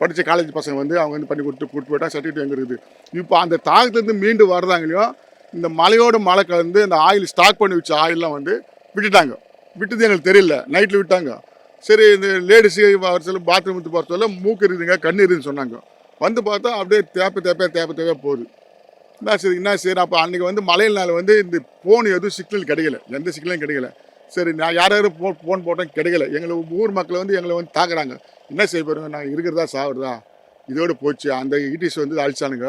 படித்த காலேஜ் பசங்க வந்து அவங்க வந்து பண்ணி கொடுத்து கொடுத்து போயிட்டா சர்டிஃபிகேட் எங்கே இருக்குது இப்போ அந்த தாகத்துலேருந்து மீண்டு வர்றாங்களையோ இந்த மலையோட மழை கலந்து இந்த ஆயில் ஸ்டாக் பண்ணி வச்ச ஆயிலெலாம் வந்து விட்டுட்டாங்க. விட்டது எங்களுக்கு தெரியல. நைட்டில் விட்டாங்க. சரி இந்த லேடிஸு வர சொல்ல பாத்ரூம் போகிற சொல்ல மூக்கு இருக்குதுங்க கண் இருக்குதுன்னு சொன்னாங்க. வந்து பார்த்தா அப்படியே தேப்ப தேப்ப தேப்ப தேப்ப போகுது. என்ன சரி என்ன சரி அப்போ அன்றைக்கி வந்து மழையினால வந்து இந்த ஃபோன் எதுவும் சிக்னல் கிடைக்கல. எந்த சிக்னலும் கிடைக்கல. சரி நான் யார் யாரும் ஃபோன் ஃபோன் போட்டோம் கிடைக்கல. எங்களை ஊர் மக்களை வந்து எங்களை வந்து தாக்குறாங்க. என்ன செய்ய போகிறோங்க நாங்கள் இருக்கிறதா சாகுறதா இதோடு போச்சு. அந்த இடிஸ் வந்து அழிச்சானுங்க.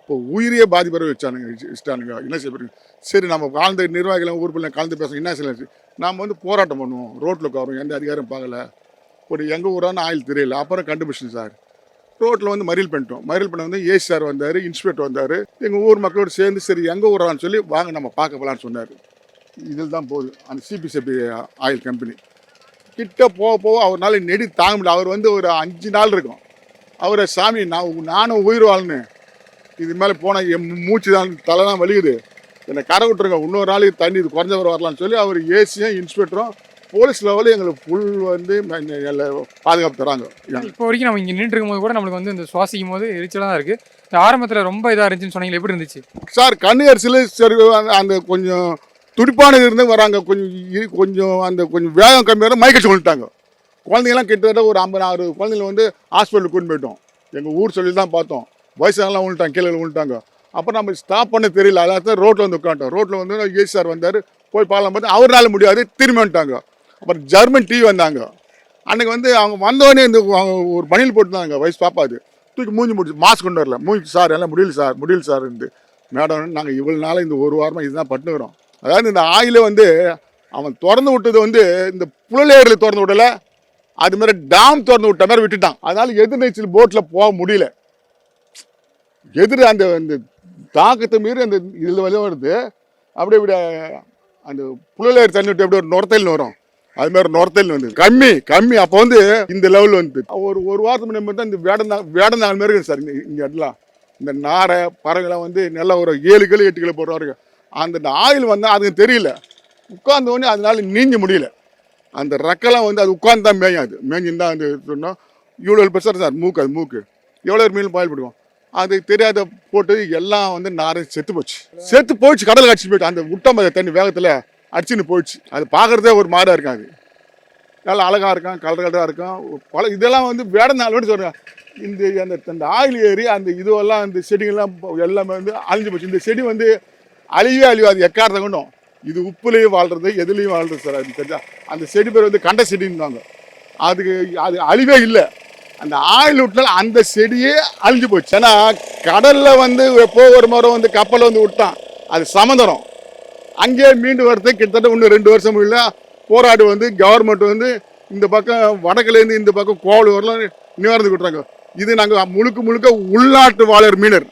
இப்போ உயிரியே பாதிப்பற வச்சானுங்க இஷ்டானுங்க. என்ன செய்ய போகிறீங்க சரி நம்ம வாழ்ந்த நிர்வாகிகளும் ஊர் பிள்ளை கலந்து பேசுகிறோம் என்ன செய்யலாம்? நாம் வந்து போராட்டம் பண்ணுவோம். ரோட்டில் உட்காரோம் எந்த அதிகாரம் பார்க்கல. ஒரு எங்கள் ஊரான ஆயில் தெரியல அப்புறம் கண்டுபிடிச்சோம் சார் ரோட்டில் வந்து மறியல் பண்ணிட்டோம். மறியல் பண்ண வந்து ஏசி சார் வந்தார் இன்ஸ்பெக்டர் வந்தார். எங்கள் ஊர் மக்களோடு சேர்ந்து சரி எங்கள் ஊரான்னு சொல்லி வாங்க நம்ம பார்க்க போகலான்னு சொன்னார். இதில் தான் போகுது. அந்த சிபிசிபி ஆயில் கம்பெனி கிட்ட போக போக அவர்னால நெடி தாங்க முடியல அவர் வந்து ஒரு அஞ்சு நாள் இருக்கும். அவரை சாமி நான் நானும் உயிர் வாழ்னு இது மேலே போனால் என் மூச்சு தான் தலை தான் வலிக்குது. என்னை கரை விட்டுருங்க. இன்னொரு நாளைக்கு தண்ணி இது குறைஞ்சவர் வரலாம்னு சொல்லி அவர் ஏசியும் இன்ஸ்பெக்டரும் போலீஸ் லெவலில் எங்களுக்கு ஃபுல் வந்து பாதுகாப்பு தராங்க. இப்போ வரைக்கும் நம்ம இங்கே நின்று இருக்கும்போது கூட நம்மளுக்கு வந்து இந்த சுவாசிக்கும் போது எரிச்சலாக தான் இருக்குது இந்த ஆரம்பத்தில் ரொம்ப இதாக இருந்துச்சுன்னு சொன்னீங்க எப்படி இருந்துச்சு? சார் கண்ணு அரிசியில் சரி அந்த கொஞ்சம் துடிப்பானது இருந்து வராங்க. கொஞ்சம் கொஞ்சம் அந்த கொஞ்சம் வேகம் கம்மியாக மயக்கச்சு கொண்டுட்டாங்க. குழந்தைங்கலாம் கிட்டத்தட்ட ஒரு ஐம்பது ஆறு குழந்தைங்கள வந்து ஹாஸ்பிட்டலுக்கு கொண்டு போயிட்டோம். எங்கள் ஊர் சொல்லி தான் பார்த்தோம். வயசானலாம் விழுட்டாங்க கீழே விழுட்டாங்க அப்புறம் நம்ம ஸ்டாப் பண்ண தெரியல. அதாவது ரோட்டில் வந்து உட்காந்துட்டோம். ரோட்டில் வந்து ஏசி சார் வந்தார். போய் பார்க்கலாம் பார்த்து அவரால் முடியாது திரும்பி வந்துட்டாங்க. அப்புறம் ஜெர்மன் டிவி வந்தாங்க. அன்றைக்கி வந்து அவங்க வந்தோடனே இந்த அவங்க ஒரு பணியில் போட்டுருந்தாங்க. வயசு பாப்பாது தூக்கி மூஞ்சி முடிச்சு மாஸ்க் கொண்டு வரல. மூஞ்சி சார் எல்லாம் முடியல சார் முடியல சார் இருந்து. மேடம் நாங்கள் இவ்வளோ நாளாக இந்த ஒரு வாரமாக இதுதான் பட்டுக்கிறோம் அதாவது இந்த ஆயில வந்து அவன் திறந்து விட்டது வந்து இந்த புழலேரில் திறந்து விடல. அது மாதிரி டேம் திறந்து விட்ட மாதிரி விட்டுட்டான். அதனால எதிர்நீச்சல் போட்டில் போக முடியல. எதிர் அந்த அந்த தாக்கத்தை மீறி அந்த இதில் வழியாக வருது. அப்படியே இப்படி அந்த புழலேறு தண்ணி விட்டு எப்படி ஒரு நுரத்தையில் வரும். அது மாதிரி நுரத்தையில் வந்து கம்மி கம்மி. அப்போ வந்து இந்த லெவல் வந்து ஒரு ஒரு வாரத்துக்கு முன்னாடி தான் இந்த வேடந்தா வேடந்தாங்க மாதிரி இருக்குது சார் இங்கே இடத்துல இந்த நாரை பறவைலாம் வந்து நல்லா ஒரு ஏழு கிலோ எட்டு கிலோ போடுறாரு அந்த ஆயில் வந்தால் அதுக்கு தெரியல. உட்கார்ந்த அதனால் அதனால நீஞ்ச முடியல. அந்த ரெக்கெல்லாம் வந்து அது உட்காந்து தான் மேயும் அது மேஞ்சின்னு தான் வந்து சொன்னால் இவ்வளோ பெருசாக சார் மூக்கு அது மூக்கு. எவ்வளோ மீன் பாயில் போடுவோம்? அது தெரியாத போட்டு எல்லாம் வந்து நாரை செத்து போச்சு. செத்து போயிடுச்சு கடல் அடிச்சு போயிட்டு அந்த விட்டம் அந்த தண்ணி வேகத்தில் அடிச்சுன்னு போயிடுச்சு அது பார்க்குறதே ஒரு மாடாக இருக்கும் அது நல்லா அழகாக இருக்கும் கலர் கலராக இருக்கும். பல இதெல்லாம் வந்து வேடந்தாளோடு சொல்கிறேன் இந்த அந்த அந்த ஆயில் ஏறி அந்த இதுவெல்லாம் அந்த செடிகள்லாம் எல்லாமே வந்து அழிஞ்சு போச்சு. இந்த செடி வந்து அழிவே அழிவாது. எக்காரத்தை கொண்டும்? இது உப்புலேயும் வாழ்றது எதுலேயும் வாழ்றது சார் அது தெரிஞ்சா. அந்த செடி பேர் வந்து கண்ட செடின்னுவாங்க. அதுக்கு அது அழிவே இல்லை. அந்த ஆயில் விட்டால் அந்த செடியே அழிஞ்சு போச்சு. ஏன்னா கடலில் வந்து எப்போ ஒரு முறை வந்து கப்பல் வந்து விட்டான் அது சமந்தரம். அங்கேயே மீண்டு வரது கிட்டத்தட்ட இன்னும் ரெண்டு வருஷம் இல்லை போராடி வந்து கவர்மெண்ட் வந்து இந்த பக்கம் வடக்குலேருந்து இந்த பக்கம் கோவில் வரலாம் நிவாரணத்துக்கு விட்றாங்க இது நாங்கள் முழுக்க முழுக்க உள்நாட்டு வாழர் மீனர்